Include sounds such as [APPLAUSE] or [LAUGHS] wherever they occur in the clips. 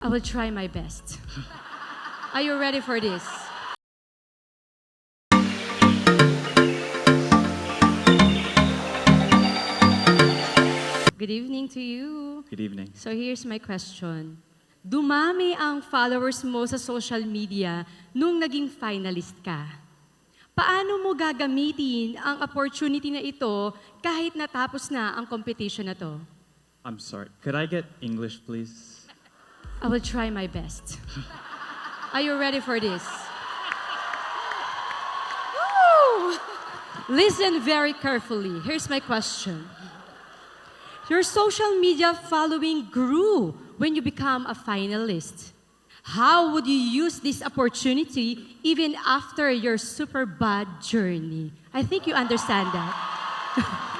I will try my best. Are you ready for this? Good evening to you. Good evening. So here's my question. Dumami ang followers mo sa social media nung naging finalist ka. Paano mo gagamitin ang opportunity na ito kahit natapos na ang competition na to? I'm sorry. Could I get English, please? I will try my best. Are you ready for this? Woo! Listen very carefully. Here's my question. Your social media following grew when you become a finalist. How would you use this opportunity even after your super bad journey? I think you understand that. [LAUGHS]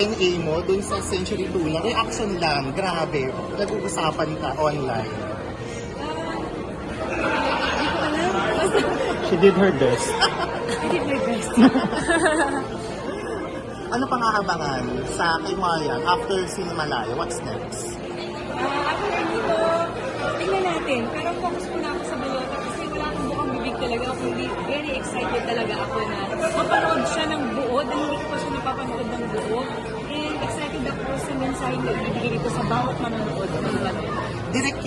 NA mo dun sa Century Tula, reaction lang, grabe. Nag-uusapan ka online. She did her best. [LAUGHS] Ano pang aabangan sa kay Marian after Sinimalaya? What's next? Ah, ako rin dito, tingnan natin. Pero focus muna ako sa Bayota kasi wala akong bukang bibig talaga. Kundi very excited talaga ako na mapanood siya ng buo dahil hindi ko pa siya napapanood ng buo. Excited ako sa mensaheng na ibibigay dito sa bawat manonood ng. Direct